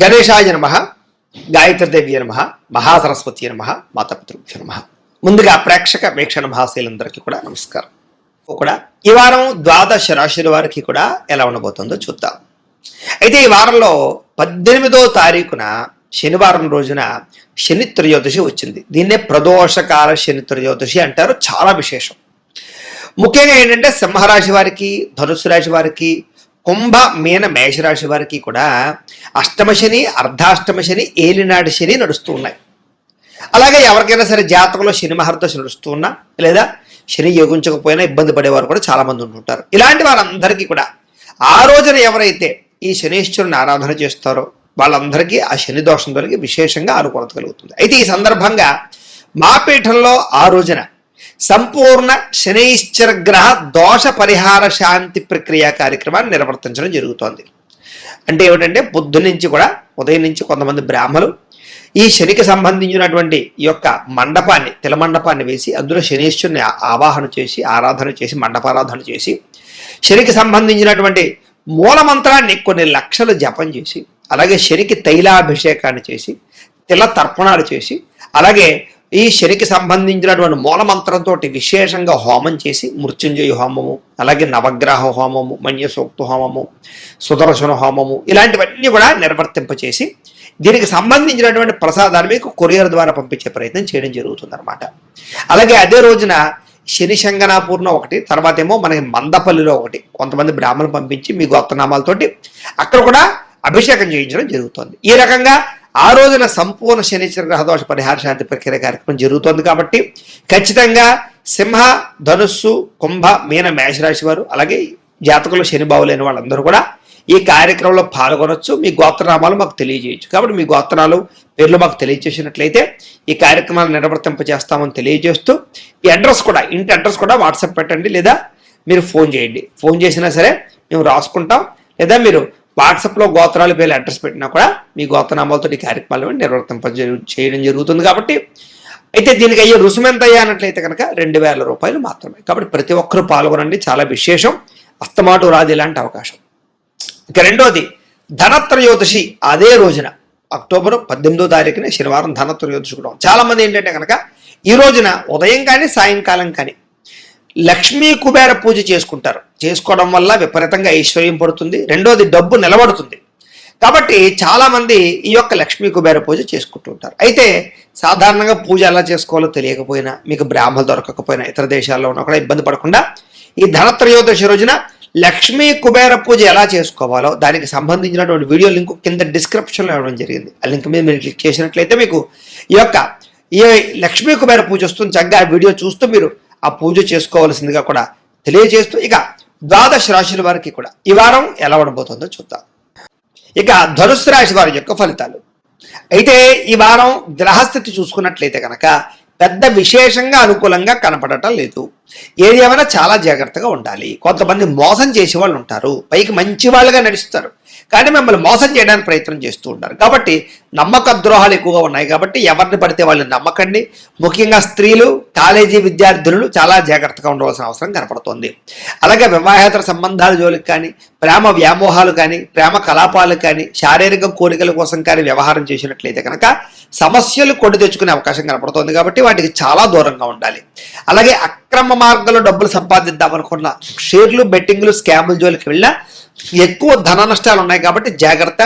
గణేశాయ నమ గాయత్రిదేవి నమ మహాసరస్వతి నమ మాతాపితృభ్య నమ. ముందుగా ప్రేక్షక వీక్షణ మహాశీలందరికీ కూడా నమస్కారం. కూడా ఈ వారం ద్వాదశ రాశుల వారికి కూడా ఎలా ఉండబోతుందో చూద్దాం. అయితే ఈ వారంలో పద్దెనిమిదో తారీఖున శనివారం రోజున శని త్రయోదశి వచ్చింది. దీన్నే ప్రదోషకాల శని త్రయోదశి అంటారు చాలా విశేషం. ముఖ్యంగా ఏంటంటే సింహరాశి వారికి ధనుసు రాశి వారికి కుంభ మీన మేషరాశి వారికి కూడా అష్టమ శని అర్ధాష్టమ శని ఏలినాటి శని నడుస్తూ ఉన్నాయి. అలాగే ఎవరికైనా సరే జాతకంలో శని మహర్దశ నడుస్తూ ఉన్నా లేదా శని యోగించకపోయినా ఇబ్బంది పడేవారు కూడా చాలామంది ఉంటుంటారు ఇలాంటి వారందరికీ కూడా ఆ రోజున ఎవరైతే ఈ శనీశ్వరుని ఆరాధన చేస్తారో వాళ్ళందరికీ ఆ శని దోషం దొరికి విశేషంగా అనుకూలత కలుగుతుంది. అయితే ఈ సందర్భంగా మా పీఠంలో ఆ రోజున సంపూర్ణ శనైశ్చర గ్రహ దోష పరిహార శాంతి ప్రక్రియ కార్యక్రమాన్ని నిర్వర్తించడం జరుగుతోంది. అంటే ఏమిటంటే పొద్దు నుంచి కూడా ఉదయం నుంచి కొంతమంది బ్రాహ్మలు ఈ శనికి సంబంధించినటువంటి ఈ యొక్క మండపాన్ని తిల మండపాన్ని వేసి అందులో శనీశ్వరుని ఆవాహన చేసి ఆరాధన చేసి మండపారాధన చేసి శనికి సంబంధించినటువంటి మూలమంత్రాన్ని కొన్ని లక్షలు జపం చేసి అలాగే శనికి తైలాభిషేకాన్ని చేసి తిల తర్పణాలు చేసి అలాగే ఈ శనికి సంబంధించినటువంటి మూలమంత్రంతో విశేషంగా హోమం చేసి మృత్యుంజయ హోమము అలాగే నవగ్రహ హోమము మన్యసూక్త హోమము సుదర్శన హోమము ఇలాంటివన్నీ కూడా నిర్వర్తింపచేసి దీనికి సంబంధించినటువంటి ప్రసాదాలు మీకు కొరియర్ ద్వారా పంపించే ప్రయత్నం చేయడం జరుగుతుంది అనమాట అలాగే అదే రోజున శని శంగనాపూర్ణ ఒకటి తర్వాత ఏమో మనకి మందపల్లిలో ఒకటి. కొంతమంది బ్రాహ్మణులు పంపించి మీ గోత్రనామాలతోటి అక్కడ కూడా అభిషేకం చేయించడం జరుగుతుంది. ఈ రకంగా ఆ రోజున సంపూర్ణ శనిచర గ్రహదోష పరిహార శాంతి ప్రక్రియ కార్యక్రమం జరుగుతోంది కాబట్టి ఖచ్చితంగా సింహ ధనుస్సు కుంభ మీన మేషరాశి వారు అలాగే జాతకులు శని బావులైన వాళ్ళందరూ కూడా ఈ కార్యక్రమంలో పాల్గొనొచ్చు. మీ గోత్రనామాలు మాకు తెలియజేయచ్చు. కాబట్టి మీ గోత్రాలు పేర్లు మాకు తెలియజేసినట్లయితే ఈ కార్యక్రమాలు నిర్వర్తింపజేస్తామని తెలియజేస్తూ ఈ అడ్రస్ కూడా ఇంటి అడ్రస్ కూడా వాట్సాప్ పెట్టండి లేదా మీరు ఫోన్ చేయండి. ఫోన్ చేసినా సరే మేము రాసుకుంటాం లేదా మీరు వాట్సాప్లో గోత్రాలు పేర్లు అడ్రస్ పెట్టినా కూడా మీ గోత్రనామాలతో ఈ కార్యక్రమాలు నిర్వర్తింప చేయడం జరుగుతుంది కాబట్టి అయితే దీనికి అయ్యే రుసుము ఎంత అయ్యా అన్నట్లయితే కనుక రెండు వేల రూపాయలు మాత్రమే. కాబట్టి ప్రతి ఒక్కరూ పాల్గొనండి. చాలా విశేషం. అస్తమాటు రాదు ఇలాంటి అవకాశం. ఇక రెండోది ధనత్రయోదశి అదే రోజున అక్టోబర్ పద్దెనిమిదో తారీఖున శనివారం ధనత్రయోదశి కూడా. చాలామంది చాలా మంది ఏంటంటే కనుక ఈ రోజున ఉదయం కానీ సాయంకాలం కానీ లక్ష్మీ కుబేర పూజ చేసుకుంటారు. చేసుకోవడం వల్ల విపరీతంగా ఐశ్వర్యం పడుతుంది. రెండోది డబ్బు నిలబడుతుంది. కాబట్టి చాలామంది ఈ యొక్క లక్ష్మీ కుబేర పూజ చేసుకుంటూ ఉంటారు. అయితే సాధారణంగా పూజ ఎలా చేసుకోవాలో తెలియకపోయినా మీకు బ్రాహ్మలు దొరకకపోయినా ఇతర దేశాల్లో ఉన్న కూడా ఇబ్బంది పడకుండా ఈ ధనత్రయోదశి రోజున లక్ష్మీ కుబేర పూజ ఎలా చేసుకోవాలో దానికి సంబంధించినటువంటి వీడియో లింక్ కింద డిస్క్రిప్షన్లో ఇవ్వడం జరిగింది. ఆ లింక్ మీద మీరు క్లిక్ చేసినట్లయితే మీకు ఈ యొక్క ఏ లక్ష్మీ కుబేర పూజ వస్తుంది చక్కగా ఆ వీడియో చూస్తూ మీరు ఆ పూజ చేసుకోవాల్సిందిగా కూడా తెలియజేస్తూ ఇక ద్వాదశ రాశుల వారికి కూడా ఈ వారం ఎలా ఉండబోతుందో చూద్దాం. ఇక ధనుసు రాశి వారి యొక్క ఫలితాలు. అయితే ఈ వారం గ్రహస్థితి చూసుకున్నట్లయితే కనుక పెద్ద విశేషంగా అనుకూలంగా కనపడటం లేదు. ఏది ఏమైనా చాలా జాగ్రత్తగా ఉండాలి. కొంతమంది మోసం చేసే వాళ్ళు ఉంటారు. పైకి మంచి వాళ్ళుగా నడుస్తారు. కానీ మిమ్మల్ని మోసం చేయడానికి ప్రయత్నం చేస్తూ ఉంటారు. కాబట్టి నమ్మక ద్రోహాలు ఎక్కువగా ఉన్నాయి. కాబట్టి ఎవరిని పడితే వాళ్ళని నమ్మకండి. ముఖ్యంగా స్త్రీలు కాలేజీ విద్యార్థులు చాలా జాగ్రత్తగా ఉండవలసిన అవసరం కనపడుతోంది. అలాగే వివాహేతర సంబంధాల జోలికి కానీ ప్రేమ వ్యామోహాలు కానీ ప్రేమ కలాపాలు కానీ శారీరక కోరికల కోసం కానీ వ్యవహారం చేసినట్లయితే కనుక సమస్యలు కొడి తెచ్చుకునే అవకాశం కనపడుతోంది. కాబట్టి వాటికి చాలా దూరంగా ఉండాలి. అలాగే అక్రమ మార్గంలో డబ్బులు సంపాదిద్దామనుకున్న షేర్లు బెట్టింగ్లు స్కాముల జోలికి వెళ్ళినా ఎక్కువ ధన నష్టాలు ఉన్నాయి కాబట్టి జాగ్రత్త.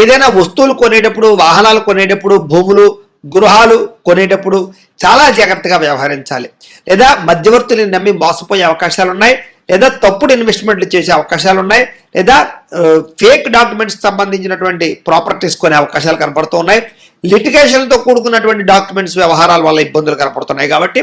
ఏదైనా వస్తువులు కొనేటప్పుడు వాహనాలు కొనేటప్పుడు భూములు గృహాలు కొనేటప్పుడు చాలా జాగ్రత్తగా వ్యవహరించాలి. లేదా మధ్యవర్తుల్ని నమ్మి మోసపోయే అవకాశాలు ఉన్నాయి. లేదా తప్పుడు ఇన్వెస్ట్మెంట్లు చేసే అవకాశాలు ఉన్నాయి. లేదా ఫేక్ డాక్యుమెంట్స్ సంబంధించినటువంటి ప్రాపర్టీస్ కొనే అవకాశాలు కనపడుతూ ఉన్నాయి. లిటిగేషన్తో కూడుకున్నటువంటి డాక్యుమెంట్స్ వ్యవహారాల వల్ల ఇబ్బందులు కనపడుతున్నాయి కాబట్టి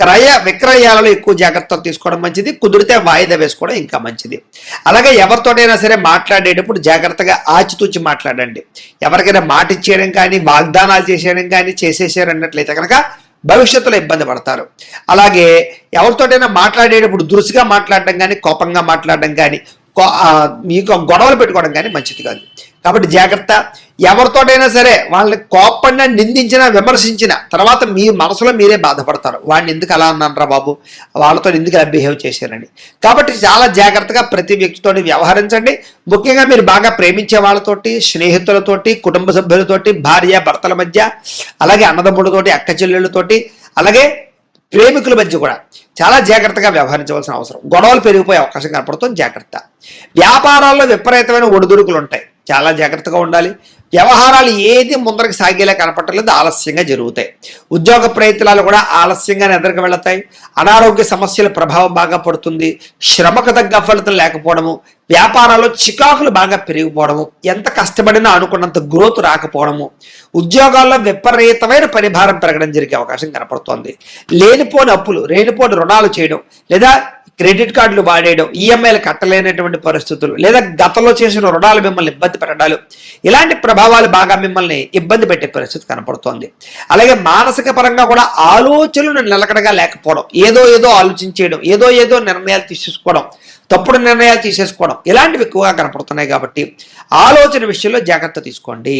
క్రయ విక్రయాలలో ఎక్కువ జాగ్రత్తలు తీసుకోవడం మంచిది. కుదిరితే వాయిదా వేసుకోవడం ఇంకా మంచిది. అలాగే ఎవరితోటైనా సరే మాట్లాడేటప్పుడు జాగ్రత్తగా ఆచితూచి మాట్లాడండి. ఎవరికైనా మాట ఇచ్చేయడం కానీ వాగ్దానాలు చేసేయడం కానీ చేసేసారన్నట్లయితే కనుక భవిష్యత్తులో ఇబ్బంది పడతారు. అలాగే ఎవరితోటైనా మాట్లాడేటప్పుడు దురుసుగా మాట్లాడడం కానీ కోపంగా మాట్లాడడం కానీ కో- మీకు గొడవలు పెట్టుకోవడం కానీ మంచిది కాదు. కాబట్టి జాగ్రత్త. ఎవరితోటైనా సరే వాళ్ళని కోపడినా నిందించినా విమర్శించినా తర్వాత మీ మనసులో మీరే బాధపడతారు. వాడిని ఎందుకు అలా అన్నానరా బాబు? వాళ్ళతో ఎందుకు ఇలా బిహేవ్ చేశారండి కాబట్టి చాలా జాగ్రత్తగా ప్రతి వ్యక్తితోటి వ్యవహరించండి. ముఖ్యంగా మీరు బాగా ప్రేమించే వాళ్ళతోటి స్నేహితులతోటి కుటుంబ సభ్యులతోటి భార్య భర్తల మధ్య అలాగే అన్నదమ్ముడితోటి అక్క చెల్లెళ్ళతోటి అలాగే ప్రేమికుల మధ్య కూడా చాలా జాగ్రత్తగా వ్యవహరించవలసిన అవసరం. గొడవలు పెరిగిపోయే అవకాశం కనపడుతుంది. జాగ్రత్త. వ్యాపారాల్లో విపరీతమైన ఒడిదుడుకులు ఉంటాయి చాలా జాగ్రత్తగా ఉండాలి. వ్యవహారాలు ఏది ముందరకు సాగేలా కనపట్టలేదు ఆలస్యంగా జరుగుతాయి. ఉద్యోగ ప్రయత్నాలు కూడా ఆలస్యంగానే ఎదురుకు వెళతాయి. అనారోగ్య సమస్యల ప్రభావం బాగా పడుతుంది. శ్రమకు తగ్గ ఫలితం లేకపోవడము వ్యాపారాల్లో చికాకులు బాగా పెరిగిపోవడము ఎంత కష్టపడినా అనుకున్నంత గ్రోత్ రాకపోవడము ఉద్యోగాల్లో విపరీతమైన పరిభారం పెరగడం జరిగే అవకాశం కనపడుతోంది. లేనిపోని అప్పులు లేనిపోని రుణాలు చేయడం లేదా క్రెడిట్ కార్డులు వాడేయడం ఈఎంఐలు కట్టలేనటువంటి పరిస్థితులు లేదా గతంలో చేసిన రుణాలు మిమ్మల్ని ఇబ్బంది పెట్టడాలు ఇలాంటి ప్రభావాలు బాగా మిమ్మల్ని ఇబ్బంది పెట్టే పరిస్థితి కనపడుతోంది. అలాగే మానసిక పరంగా కూడా ఆలోచనలు నిలకడగా లేకపోవడం ఏదో ఏదో ఆలోచించేయడం ఏదో ఏదో నిర్ణయాలు తీసుకోవడం తప్పుడు నిర్ణయాలు తీసేసుకోవడం ఇలాంటివి ఎక్కువగా కనపడుతున్నాయి కాబట్టి ఆలోచన విషయంలో జాగ్రత్త తీసుకోండి.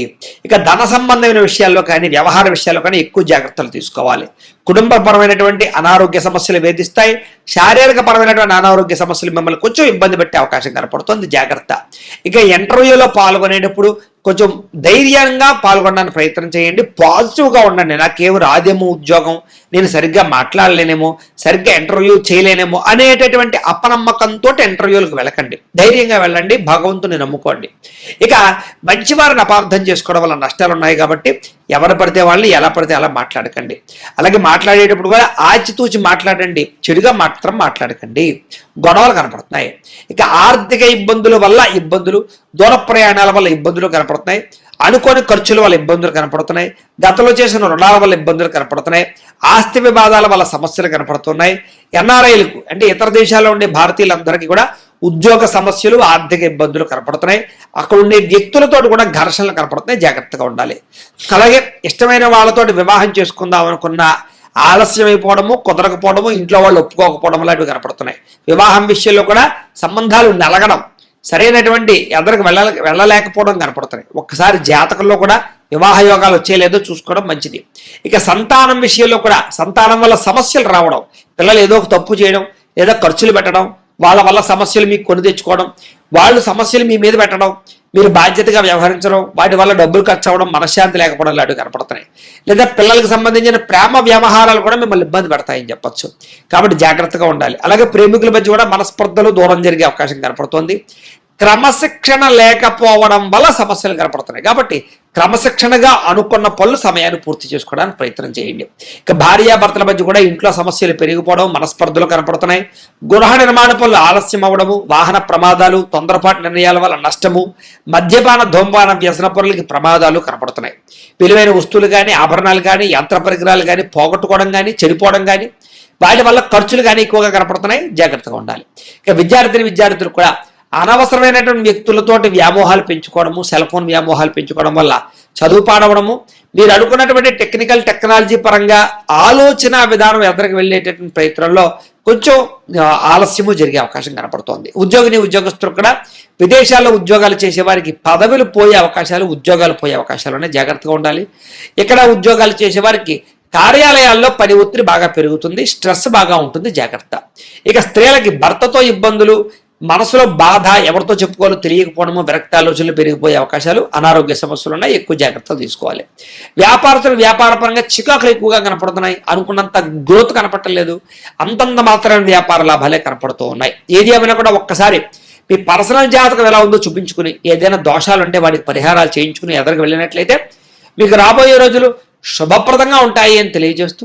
ఇక ధన సంబంధమైన విషయాల్లో కానీ వ్యవహార విషయాల్లో కానీ ఎక్కువ జాగ్రత్తలు తీసుకోవాలి. కుటుంబపరమైనటువంటి అనారోగ్య సమస్యలు వేధిస్తాయి. శారీరక పరమైనటువంటి అనారోగ్య సమస్యలు మిమ్మల్ని కొంచెం ఇబ్బంది పెట్టే అవకాశం కనపడుతుంది. జాగ్రత్త. ఇక ఇంటర్వ్యూలో పాల్గొనేటప్పుడు కొంచెం ధైర్యంగా పాల్గొనడానికి ప్రయత్నం చేయండి. పాజిటివ్గా ఉండండి. నాకేమో రాదేమో ఉద్యోగం. నేను సరిగ్గా మాట్లాడలేనేమో సరిగ్గా ఇంటర్వ్యూ చేయలేనేమో అనేటటువంటి అపనమ్మకంతో ఇంటర్వ్యూలకు వెళ్ళకండి. ధైర్యంగా వెళ్ళండి. భగవంతుని నమ్ముకోండి. ఇక మంచివారిని అపార్థం చేసుకోవడం వల్ల నష్టాలు ఉన్నాయి కాబట్టి ఎవరు పడితే వాళ్ళని ఎలా పడితే అలా మాట్లాడకండి. అలాగే మాట్లాడేటప్పుడు కూడా ఆచితూచి మాట్లాడండి. చెడుగా మాత్రం మాట్లాడకండి. గొడవలు కనపడుతున్నాయి. ఇక ఆర్థిక ఇబ్బందుల వల్ల ఇబ్బందులు దూర ప్రయాణాల వల్ల ఇబ్బందులు కనపడుతున్నాయి. అనుకోని ఖర్చుల వల్ల ఇబ్బందులు కనపడుతున్నాయి. గతంలో చేసిన రుణాల వల్ల ఇబ్బందులు కనపడుతున్నాయి. ఆస్తి వివాదాల వల్ల సమస్యలు కనపడుతున్నాయి. ఎన్ఆర్ఐలకు అంటే ఇతర దేశాల్లో ఉండే భారతీయులందరికీ కూడా ఉద్యోగ సమస్యలు ఆర్థిక ఇబ్బందులు కనపడుతున్నాయి. అక్కడ ఉండే వ్యక్తులతో కూడా ఘర్షణలు కనపడుతున్నాయి. జాగ్రత్తగా ఉండాలి. అలాగే ఇష్టమైన వాళ్ళతోటి వివాహం చేసుకుందాం అనుకున్న ఆలస్యమైపోవడము కుదరకపోవడము ఇంట్లో వాళ్ళు ఒప్పుకోకపోవడం లాంటివి కనపడుతున్నాయి. వివాహం విషయంలో కూడా సంబంధాలు నలగడం సరైనటువంటి ఎదరికి వెళ్ళ వెళ్ళలేకపోవడం కనపడుతున్నాయి. ఒక్కసారి జాతకంలో కూడా వివాహ యోగాలు వచ్చేలేదో చూసుకోవడం మంచిది. ఇక సంతానం విషయంలో కూడా సంతానం వల్ల సమస్యలు రావడం పిల్లలు ఏదో ఒక తప్పు చేయడం లేదా ఖర్చులు పెట్టడం వాళ్ళ వల్ల సమస్యలు మీకు కొని తెచ్చుకోవడం వాళ్ళు సమస్యలు మీ మీద పెట్టడం మీరు బాధ్యతగా వ్యవహరించడం వాటి వల్ల డబ్బులు ఖర్చు అవ్వడం మనశ్శాంతి లేకపోవడం లాంటివి కనపడుతున్నాయి. లేదా పిల్లలకు సంబంధించిన ప్రేమ వ్యవహారాలు కూడా మిమ్మల్ని ఇబ్బంది పెడతాయని చెప్పొచ్చు. కాబట్టి జాగ్రత్తగా ఉండాలి. అలాగే ప్రేమికుల మధ్య కూడా మనస్పర్ధలు దూరం జరిగే అవకాశం కనపడుతోంది. క్రమశిక్షణ లేకపోవడం వల్ల సమస్యలు కనపడుతున్నాయి. కాబట్టి క్రమశిక్షణగా అనుకున్న పనులు సమయాన్ని పూర్తి చేసుకోవడానికి ప్రయత్నం చేయండి. ఇక భార్యాభర్తల మధ్య కూడా ఇంట్లో సమస్యలు పెరిగిపోవడం మనస్పర్ధలు కనపడుతున్నాయి. గృహ నిర్మాణ పనులు ఆలస్యం అవ్వడము వాహన ప్రమాదాలు తొందరపాటు నిర్ణయాల వల్ల నష్టము మద్యపాన ధూమపాన వ్యసన పనులకి ప్రమాదాలు కనపడుతున్నాయి. విలువైన వస్తువులు కానీ ఆభరణాలు కానీ యంత్ర పరికరాలు కానీ పోగొట్టుకోవడం కానీ చెడిపోవడం కానీ వాటి వల్ల ఖర్చులు కానీ ఎక్కువగా కనపడుతున్నాయి. జాగ్రత్తగా ఉండాలి. ఇక విద్యార్థిని విద్యార్థులు కూడా అనవసరమైనటువంటి వ్యక్తులతోటి వ్యామోహాలు పెంచుకోవడము సెల్ ఫోన్ వ్యామోహాలు పెంచుకోవడం వల్ల చదువు పాడవడము మీరు అనుకున్నటువంటి టెక్నికల్ టెక్నాలజీ పరంగా ఆలోచన విధానం ఎదరికి వెళ్ళేటటువంటి ప్రయత్నంలో కొంచెం ఆలస్యము జరిగే అవకాశం కనపడుతోంది. ఉద్యోగిని ఉద్యోగస్తులు కూడా విదేశాల్లో ఉద్యోగాలు చేసే వారికి పదవులు పోయే అవకాశాలు ఉద్యోగాలు పోయే అవకాశాలు ఉన్నాయి. జాగ్రత్తగా ఉండాలి. ఇక్కడ ఉద్యోగాలు చేసేవారికి కార్యాలయాల్లో పని ఒత్తిడి బాగా పెరుగుతుంది స్ట్రెస్ బాగా ఉంటుంది. జాగ్రత్త. ఇక స్త్రీలకి భర్తతో ఇబ్బందులు మనసులో బాధ ఎవరితో చెప్పుకోవాలో తెలియకపోవడము విరక్త ఆలోచనలు పెరిగిపోయే అవకాశాలు అనారోగ్య సమస్యలు ఉన్నాయి. ఎక్కువ జాగ్రత్తలు తీసుకోవాలి. వ్యాపారస్తులు వ్యాపారపరంగా చికాకులు ఎక్కువగా కనపడుతున్నాయి. అనుకున్నంత గ్రోత్ కనపడలేదు అంతంత మాత్రమే వ్యాపార లాభాలే కనపడుతూ ఉన్నాయి. ఏది ఏమైనా కూడా ఒక్కసారి మీ పర్సనల్ జాతకం ఎలా ఉందో చూపించుకుని ఏదైనా దోషాలు ఉంటే వాటికి పరిహారాలు చేయించుకుని ఎదరికి వెళ్ళినట్లయితే మీకు రాబోయే రోజులు శుభప్రదంగా ఉంటాయి అని తెలియజేస్తూ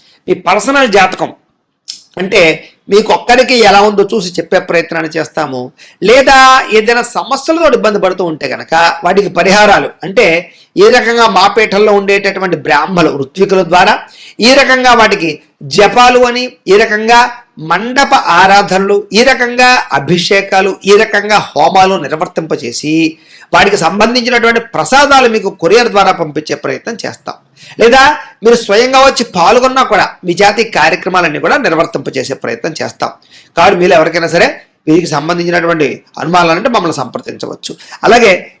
మీ పర్సనల్ జాతకం. అంటే మీకు ఒక్కరికి ఎలా ఉందో చూసి చెప్పే ప్రయత్నాన్ని చేస్తాము. లేదా ఏదైనా సమస్యలతో ఇబ్బంది పడుతూ ఉంటే కనుక వాటికి పరిహారాలు. అంటే ఏ రకంగా మా ఉండేటటువంటి బ్రాహ్మలు ఋత్వికుల ద్వారా ఈ రకంగా వాటికి జపాలు అని ఈ రకంగా మండప ఆరాధనలు ఈ రకంగా అభిషేకాలు ఈ రకంగా హోమాలు నిర్వర్తింపచేసి వాటికి సంబంధించినటువంటి ప్రసాదాలు మీకు కొరియర్ ద్వారా పంపించే ప్రయత్నం చేస్తాం. లేదా మీరు స్వయంగా వచ్చి పాల్గొన్నా కూడా మీ జాతి కార్యక్రమాలన్నీ కూడా నిర్వర్తింపచేసే ప్రయత్నం చేస్తాం. కాబట్టి మీరు ఎవరికైనా సరే వీరికి సంబంధించినటువంటి అనుమానాలంటే మమ్మల్ని సంప్రదించవచ్చు. అలాగే